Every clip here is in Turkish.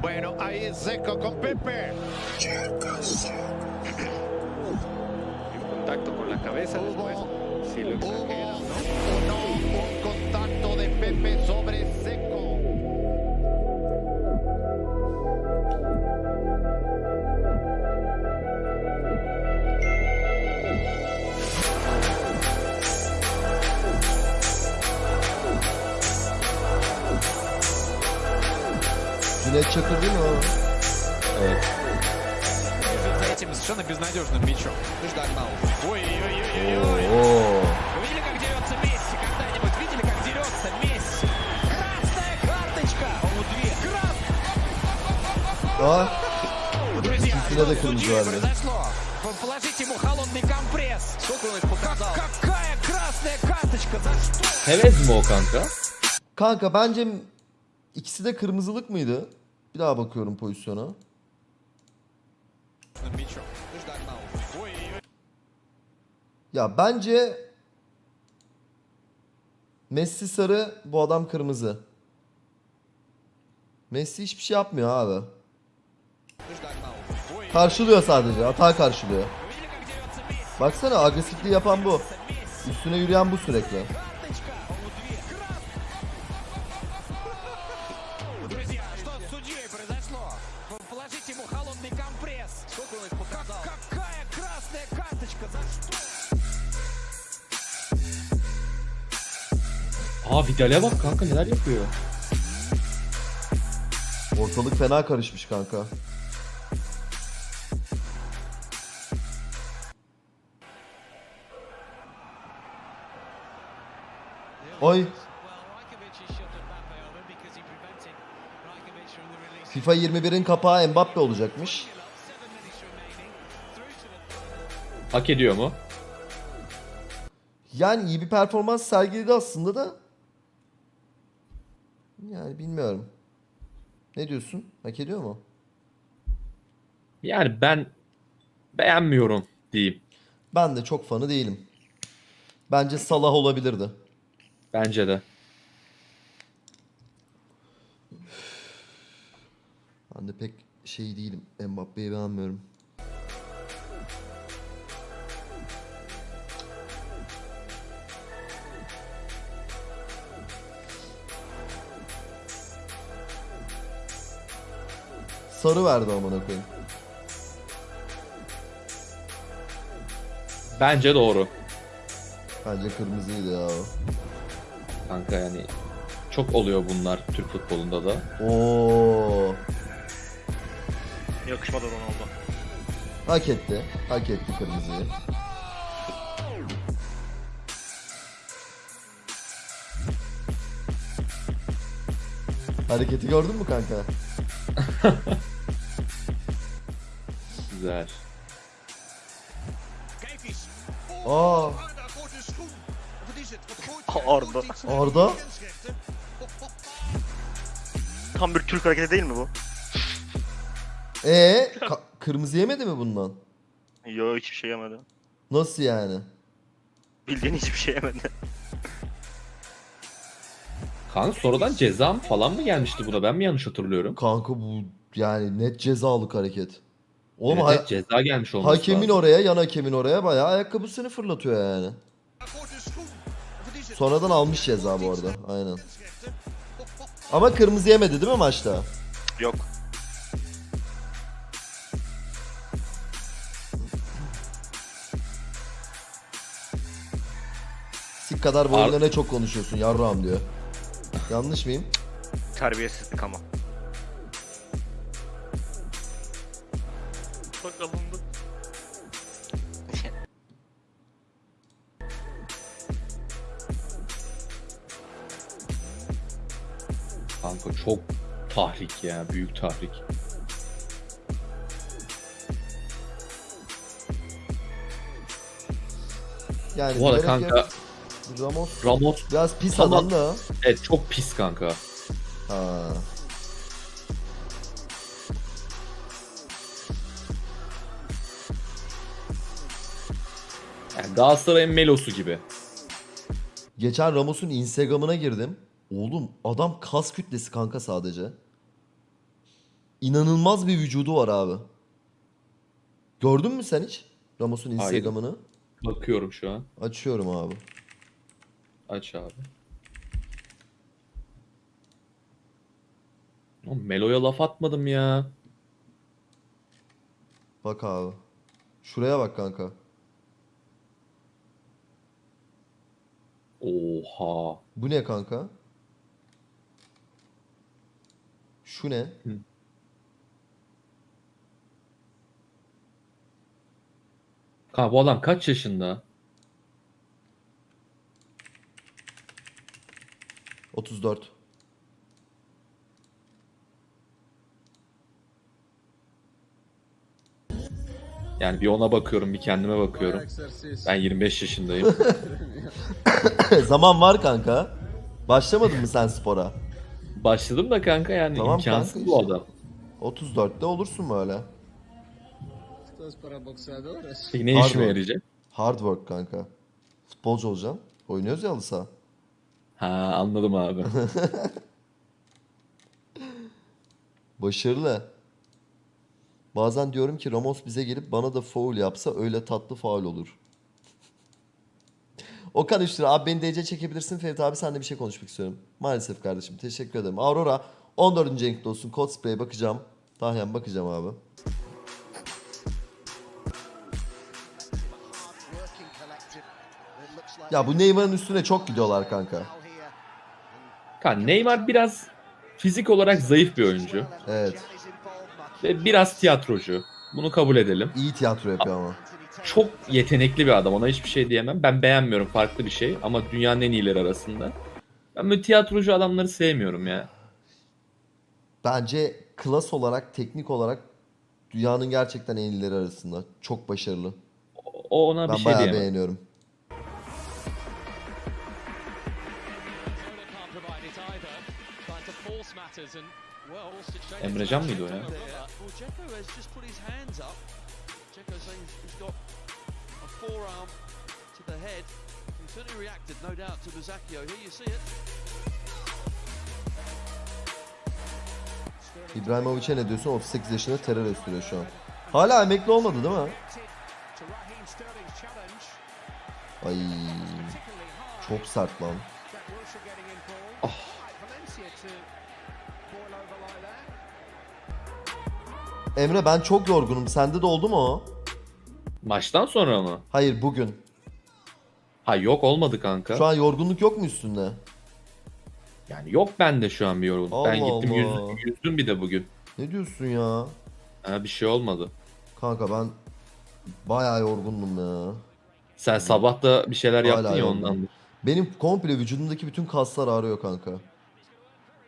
Bueno, ahí es seco con Pepe. Contacto con la cabeza después. Si lo exagera, ¿no? o no un contacto de Pepe sobre блядь, что-то вино. Этим совершенно безнадежным мячом. Ты ж догнал. Ой-ой-ой-ой. Вы видели, как дерется Месси? Когда-нибудь видели, как дерется Месси? Красная карточка! По-моему, две. Красная! Друзья, что случилось? Произошло. Положите ему холодный компресс. Сколько он их показал? Какая красная карточка? За что? Hevez Канка, o kanka? Kanka bence ikisi de kırmızılık mıydı? Bir daha bakıyorum pozisyona. Ya bence Messi sarı, bu adam kırmızı. Messi hiçbir şey yapmıyor abi. Karşılıyor sadece. Hata karşılıyor. Baksana agresifliği yapan bu. Üstüne yürüyen bu sürekli. Vidal'e bak kanka neler yapıyor. Ortalık fena karışmış kanka. Oy. FIFA 21'in kapağı Mbappe olacakmış. Hak ediyor mu? Yani iyi bir performans sergiledi aslında da. Yani bilmiyorum. Ne diyorsun? Hak ediyor mu? Yani ben beğenmiyorum diyeyim. Ben de çok fanı değilim. Bence Salah olabilirdi. Bence de. Ben de pek şey değilim. Mbappe'yi beğenmiyorum. Sarı verdi amına koyayım. Bence doğru. Bence kırmızıydı ya o. Kanka yani çok oluyor bunlar Türk futbolunda da. Oo, Yakışmadı Ronaldo. hak etti. Hak etti kırmızıyı. Hareketi gördün mü kanka? Güzel. Aa, Arda. Arda. Tam bir Türk hareketi değil mi bu? Ee, kırmızı yemedi mi bundan? Yo hiçbir şey yemedi. Nasıl yani? Bildiğin hiçbir şey yemedi. Kanka sonradan ceza mı falan mı gelmişti buna? Ben mi yanlış hatırlıyorum? Kanka bu yani net cezalık hareket. Oğlum Evet, ha- ceza gelmiş olması hakemin lazım. oraya, yan hakemin oraya bayağı ayakkabısını fırlatıyor yani. Sonradan almış ceza bu arada. Aynen. Ama kırmızı yemedi değil mi maçta? Yok. Sik kadar boyunla ne çok konuşuyorsun yarrağım diyor. Yanlış mıyım? Terbiyesizlik ama. Kanka çok tahrik ya. Büyük tahrik. Yani Bu arada kanka Ramos Ramos biraz pis Tamam. adam da. evet çok pis kanka. Ha. Yani Galatasaray'ın Melosu gibi. Geçen Ramos'un Instagram'ına girdim. Oğlum adam kas kütlesi kanka sadece. İnanılmaz bir vücudu var abi. Gördün mü sen hiç Ramos'un Hayır. Instagram'ını? Bakıyorum şu an. Açıyorum abi. Aç abi. Oğlum Melo'ya laf atmadım ya. Bak abi. Şuraya bak kanka. Oha. Bu ne kanka? Şu ne? Kanka bu adam kaç yaşında? 34. Yani bir ona bakıyorum bir kendime bakıyorum. Ben 25 yaşındayım. Zaman var kanka. Başlamadın mı sen spora? Başladım da kanka yani Tamam imkansız kanka bu işte. adam. 34'te olursun böyle. Peki ne Pardon. işime yarayacak? Hard work kanka. Futbolcu olacaksın. Oynuyoruz ya halı saha. Ha anladım abi. Başarılı. Bazen diyorum ki Ramos bize gelip bana da foul yapsa öyle tatlı faul olur. Okan 3 lira. Abi beni DC çekebilirsin. Ferit abi sen de bir şey konuşmak istiyorum. Maalesef kardeşim. Teşekkür ederim. Aurora 14. renkli olsun. Code Spray'e bakacağım. Tahyan bakacağım abi. Ya bu Neymar'ın üstüne çok gidiyorlar kanka. Kanka Neymar biraz fizik olarak zayıf bir oyuncu. Evet. Ve biraz tiyatrocu. Bunu kabul edelim. İyi tiyatro yapıyor ama. Çok yetenekli bir adam. Ona hiçbir şey diyemem. Ben beğenmiyorum farklı bir şey ama dünyanın en iyileri arasında. Ben böyle tiyatrocu adamları sevmiyorum ya. Bence klas olarak, teknik olarak dünyanın gerçekten en iyileri arasında. Çok başarılı. O ona Ben bir şey bayağı diyemem. beğeniyorum. Emrecan mıydı o ya? Dzeko saying he's got a forearm to the head. He certainly reacted, no doubt, to Bazakio. Here you see it. İbrahimovic'e ne diyorsun? 38 yaşında terör östürüyor şu an. Hala emekli olmadı değil mi? Ay çok sert lan. Emre ben çok yorgunum. Sende de oldu mu o? Maçtan sonra mı? Hayır bugün. Ha yok olmadı kanka. Şu an yorgunluk yok mu üstünde? Yani yok bende şu an bir yorgunluk. ben Allah gittim Allah. yüzdüm, yüzdüm bir de bugün. Ne diyorsun ya? Ha, bir şey olmadı. Kanka ben bayağı yorgundum ya. Sen sabah da bir şeyler Hala yaptın ya yorgunum. ondan. Benim komple vücudumdaki bütün kaslar ağrıyor kanka.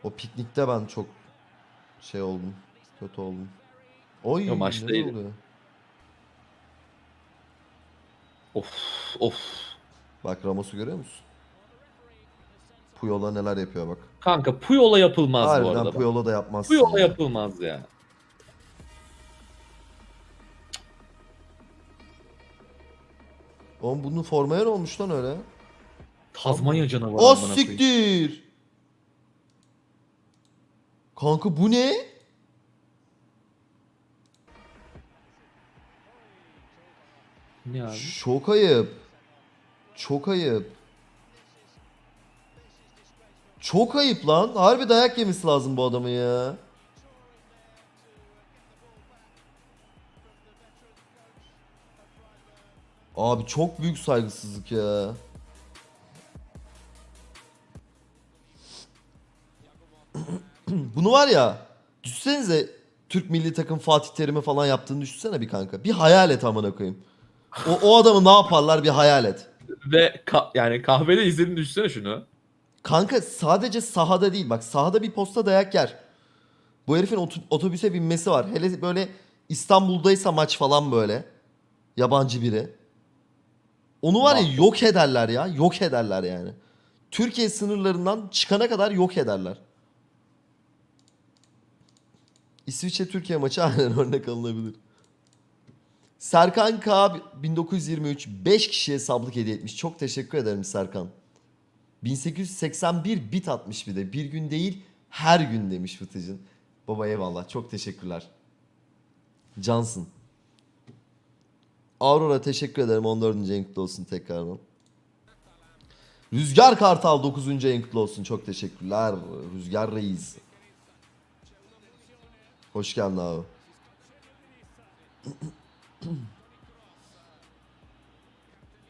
O piknikte ben çok şey oldum. Kötü oldum. Oy Yo, maçta neler iyiydi. oluyor? Of of. Bak Ramos'u görüyor musun? Puyol'a neler yapıyor bak. Kanka Puyol'a yapılmaz bu Harbiden arada. Puyol'a da yapmazsın. Puyol'a ya. yapılmaz ya. Oğlum bunun formaya ne olmuş lan öyle? Tazmanya canavarı O amına koyayım. siktir. Kanka bu ne? Ne abi? Çok ayıp. Çok ayıp. Çok ayıp lan. Harbi dayak yemesi lazım bu adamın ya. Abi çok büyük saygısızlık ya. Bunu var ya düşünsenize Türk milli takım Fatih Terim'e falan yaptığını düşünsene bir kanka. Bir hayal et amına koyayım. O, o adamı ne yaparlar bir hayal et. Ve ka- yani kahvede izlediğini düşünsene şunu. Kanka sadece sahada değil bak sahada bir posta dayak yer. Bu herifin otu- otobüse binmesi var. Hele böyle İstanbul'daysa maç falan böyle. Yabancı biri. Onu var ya yok ederler ya. Yok ederler yani. Türkiye sınırlarından çıkana kadar yok ederler. İsviçre Türkiye maçı aynen örnek alınabilir. Serkan K 1923 5 kişiye sablık hediye etmiş. Çok teşekkür ederim Serkan. 1881 bit atmış bir de. Bir gün değil her gün demiş Fıtıcın. Baba eyvallah çok teşekkürler. Cansın. Aurora teşekkür ederim 14. en kutlu olsun tekrardan. Rüzgar Kartal 9. en kutlu olsun çok teşekkürler. Rüzgar Reis. Hoş geldin abi.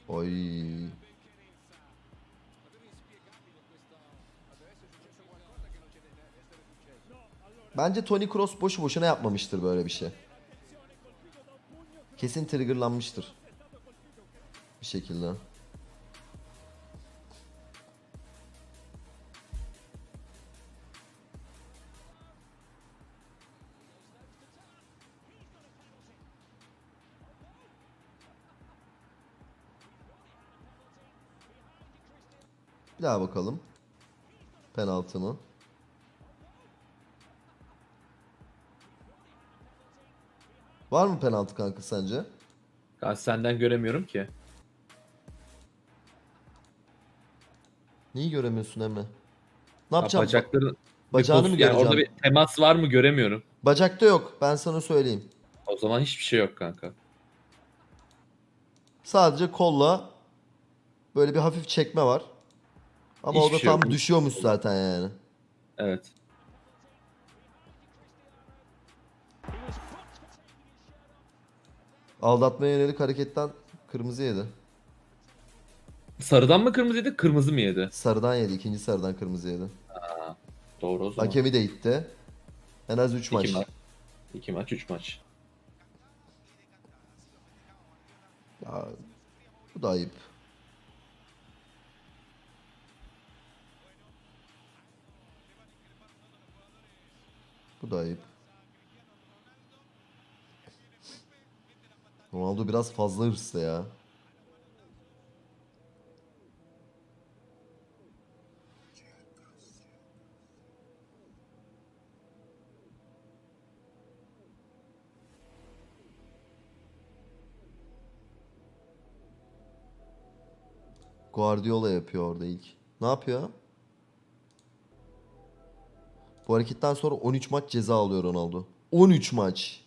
Oy. Bence Tony Cross boşu boşuna yapmamıştır böyle bir şey. Kesin triggerlanmıştır. Bir şekilde. Bir daha bakalım. Penaltı mı? Var mı penaltı kanka sence? Ya senden göremiyorum ki. Neyi göremiyorsun Emre? Ne Ya yapacağım? bacakların Bacağını mı yani göreceğim? orada bir temas var mı göremiyorum. Bacakta yok. Ben sana söyleyeyim. O zaman hiçbir şey yok kanka. Sadece kolla böyle bir hafif çekme var. Ama o Hiçbir da şey tam yok. düşüyormuş zaten yani. Evet. Aldatmaya yönelik hareketten kırmızı yedi. Sarıdan mı kırmızı yedi, kırmızı mı yedi? Sarıdan yedi. ikinci sarıdan kırmızı yedi. Doğru o zaman. Hakemi de itti. En az 3 İki maç. maç. İki maç, üç maç. Ya, bu da ayıp. Bu da ayıp. Ronaldo biraz fazla hırslı ya. Guardiola yapıyor orada ilk. Ne yapıyor? Bu hareketten sonra 13 maç ceza alıyor Ronaldo. 13 maç.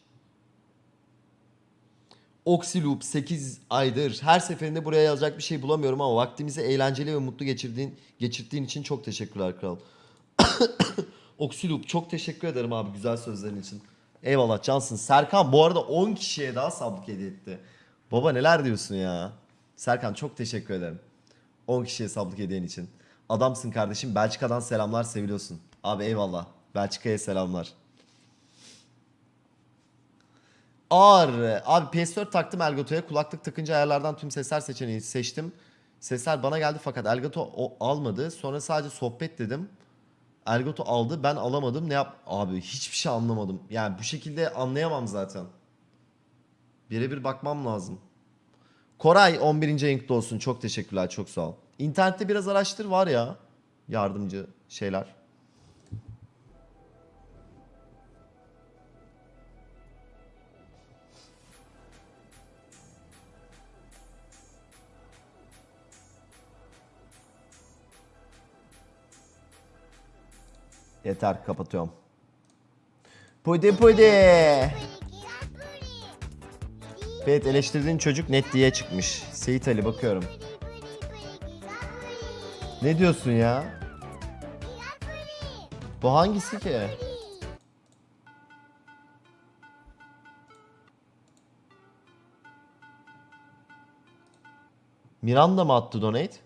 Oxyloop 8 aydır. Her seferinde buraya yazacak bir şey bulamıyorum ama vaktimizi eğlenceli ve mutlu geçirdiğin, geçirdiğin için çok teşekkürler kral. Oxyloop çok teşekkür ederim abi güzel sözlerin için. Eyvallah cansın. Serkan bu arada 10 kişiye daha sablık hediye etti. Baba neler diyorsun ya? Serkan çok teşekkür ederim. 10 kişiye sablık hediyen için. Adamsın kardeşim. Belçika'dan selamlar seviliyorsun. Abi eyvallah. Belçika'ya selamlar. Ağır. Abi PS4 taktım Elgato'ya. Kulaklık takınca ayarlardan tüm sesler seçeneği seçtim. Sesler bana geldi fakat Elgato o almadı. Sonra sadece sohbet dedim. Elgato aldı. Ben alamadım. Ne yap? Abi hiçbir şey anlamadım. Yani bu şekilde anlayamam zaten. Birebir bakmam lazım. Koray 11. renkli olsun. Çok teşekkürler. Çok sağ ol. İnternette biraz araştır var ya. Yardımcı şeyler. Yeter kapatıyorum. Pudi pudi. Evet eleştirdiğin çocuk net diye çıkmış. Seyit Ali bakıyorum. Ne diyorsun ya? Bu hangisi ki? Miranda mı attı donate?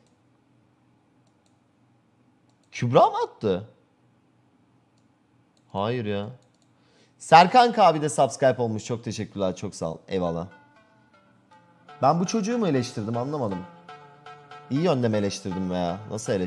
Kübra mı attı? Hayır ya. Serkan Kabi de subscribe olmuş. Çok teşekkürler. Çok sağ ol. Eyvallah. Ben bu çocuğu mu eleştirdim anlamadım. İyi yönde mi eleştirdim veya nasıl eleştirdim?